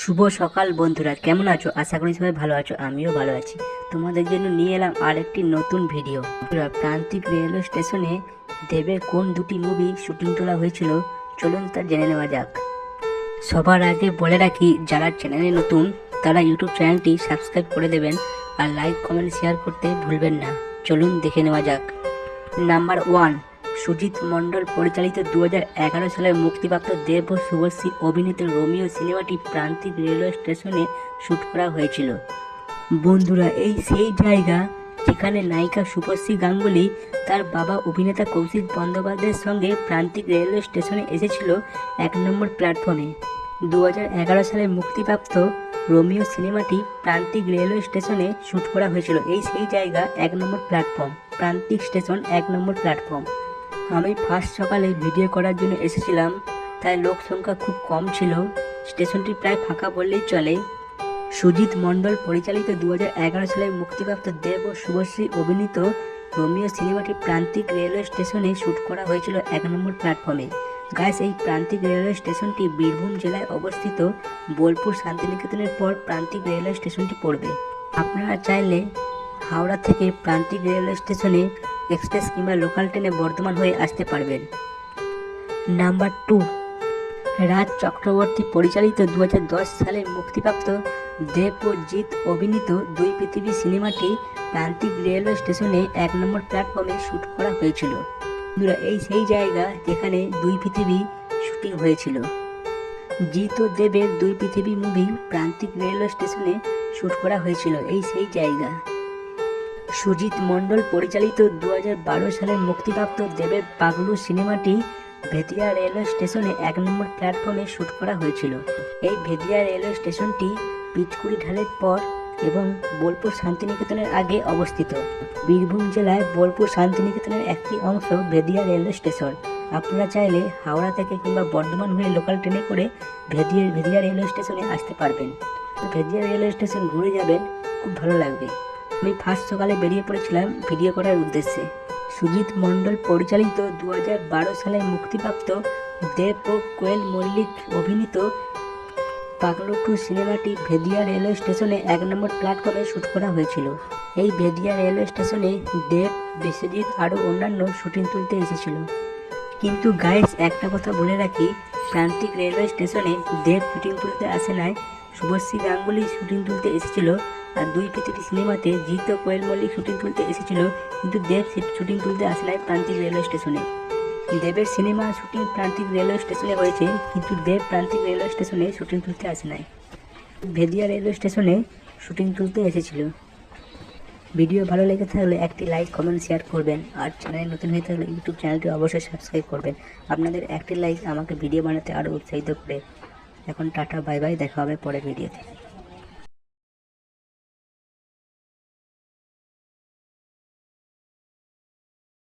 শুভ সকাল বন্ধুরা, কেমন আছো? আশা করি সবাই ভালো আছো, আমিও ভালো আছি। তোমাদের জন্য নিয়ে এলাম আরেকটি নতুন ভিডিও প্রান্তিক রেলওয়ে স্টেশনে দেবের কোন দুটি মুভি শুটিং তোলা হয়েছিল? চলুন তা জেনে নেওয়া যাক। সবার আগে বলে রাখি, যারা চ্যানেলে নতুন, তারা ইউটিউব চ্যানেলটি সাবস্ক্রাইব করে দেবেন আর লাইক কমেন্ট শেয়ার করতে ভুলবেন না। চলুন দেখে নেওয়া যাক। নাম্বার ওয়ান সুজিত মণ্ডল পরিচালিত দু সালের মুক্তিপ্রাপ্ত দেব ও শুভশ্রী অভিনীত রোমিও সিনেমাটি প্রান্তিক রেলওয়ে স্টেশনে শ্যুট করা হয়েছিল। বন্ধুরা, এই সেই জায়গা যেখানে নায়িকা শুভশ্রী গাঙ্গুলি তার বাবা অভিনেতা কৌশিক বন্দ্যোপাধ্যায়ের সঙ্গে প্রান্তিক রেলওয়ে স্টেশনে এসেছিল এক নম্বর প্ল্যাটফর্মে। দু সালে মুক্তিপ্রাপ্ত রোমিও সিনেমাটি প্রান্তিক রেলওয়ে স্টেশনে শ্যুট করা হয়েছিল। এই সেই জায়গা এক নম্বর প্ল্যাটফর্ম, প্রান্তিক স্টেশন এক নম্বর প্ল্যাটফর্ম। আমি ফার্স্ট সকালে ভিডিও করার জন্য এসেছিলাম, তাই লোক সংখ্যা খুব কম ছিল। স্টেশনটি প্রায় ফাঁকা বললেই চলে। সুজিত মণ্ডল পরিচালিত দু এগারো সালে মুক্তিপ্রাপ্ত দেব ও শুভশ্রী অভিনীত রোমিও সিনেমাটি প্রান্তিক রেলওয়ে স্টেশনে শ্যুট করা হয়েছিল এক নম্বর প্ল্যাটফর্মে। গাইস, এই প্রান্তিক রেলওয়ে স্টেশনটি বীরভূম জেলায় অবস্থিত। বোলপুর শান্তিনিকেতনের পর প্রান্তিক রেলওয়ে স্টেশনটি পড়বে। আপনারা চাইলে হাওড়া থেকে প্রান্তিক রেলওয়ে স্টেশনে এক্সপ্রেস কিংবা লোকাল ট্রেনে বর্ধমান হয়ে আসতে পারবেন। নাম্বার টু, রাজ চক্রবর্তী পরিচালিত দু হাজার দশ সালে মুক্তিপ্রাপ্ত দেব ও জিৎ অভিনীত দুই পৃথিবী সিনেমাটি প্রান্তিক রেলওয়ে স্টেশনে এক নম্বর প্ল্যাটফর্মে শ্যুট করা হয়েছিল। এই সেই জায়গা যেখানে দুই পৃথিবী শুটিং হয়েছিল। জিৎ ও দেবের দুই পৃথিবী মুভি প্রান্তিক রেলওয়ে স্টেশনে শ্যুট করা হয়েছিল। এই সেই জায়গা। সুজিত মণ্ডল পরিচালিত দু সালের মুক্তিপ্রাপ্ত দেবের পাগলু সিনেমাটি ভেদিয়া রেলওয়ে স্টেশনে এক নম্বর প্ল্যাটফর্মে শ্যুট করা হয়েছিল। এই ভেদিয়া রেলওয়ে স্টেশনটি পিচকুড়ি ঢালের পর এবং বোলপুর শান্তিনিকেতনের আগে অবস্থিত। বীরভূম জেলায় বোলপুর শান্তিনিকেতনের একটি অংশ ভেদিয়া রেলওয়ে স্টেশন। আপনারা চাইলে হাওড়া থেকে কিংবা বর্ধমান হয়ে লোকাল ট্রেনে করে ভেদিয়া ভেদিয়া রেলওয়ে স্টেশনে আসতে পারবেন। ভেদিয়া রেলওয়ে স্টেশন ঘুরে যাবেন, খুব ভালো লাগবে। আমি ফার্স্ট সকালে বেরিয়ে পড়েছিলাম ভিডিও করার উদ্দেশ্যে। সুজিত মণ্ডল পরিচালিত দু হাজার বারো সালে মুক্তিপ্রাপ্ত দেব ও কোয়েল মল্লিক অভিনীত পাগলো টু সিনেমাটি ভেদিয়া রেলওয়ে স্টেশনে এক নম্বর প্ল্যাটফর্মে শ্যুট করা হয়েছিল। এই ভেদিয়া রেলওয়ে স্টেশনে দেব, বিশ্বজিৎ আরও অন্যান্য শুটিং তুলতে এসেছিল। কিন্তু গাইস একটা কথা বলে রাখি, প্রান্তিক রেলওয়ে স্টেশনে দেব শুটিং তুলতে আসে নাই, শুভশ্রী গাঙ্গুলি শুটিং তুলতে এসেছিল আর দুই পৃথিবী সিনেমাতে জিৎ ও কোয়েল মল্লিক শুটিং তুলতে এসেছিল, কিন্তু দেব শুটিং তুলতে আসে নাই প্রান্তিক রেলওয়ে স্টেশনে। দেবের সিনেমা শুটিং প্রান্তিক রেলওয়ে স্টেশনে হয়েছে, কিন্তু দেব প্রান্তিক রেলওয়ে স্টেশনে শুটিং তুলতে আসে নাই। ভেদিয়া রেলওয়ে স্টেশনে শুটিং তুলতে এসেছিল। ভিডিও ভালো লেগে থাকলে একটি লাইক, কমেন্ট, শেয়ার করবেন। আর চ্যানেল নতুন হয়ে থাকলে ইউটিউব চ্যানেলটি অবশ্যই সাবস্ক্রাইব করবেন। আপনাদের একটি লাইক আমাকে ভিডিও বানাতে আরও উৎসাহিত করে। এখন টাটা, বাই বাই, দেখা হবে পরের ভিডিওতে।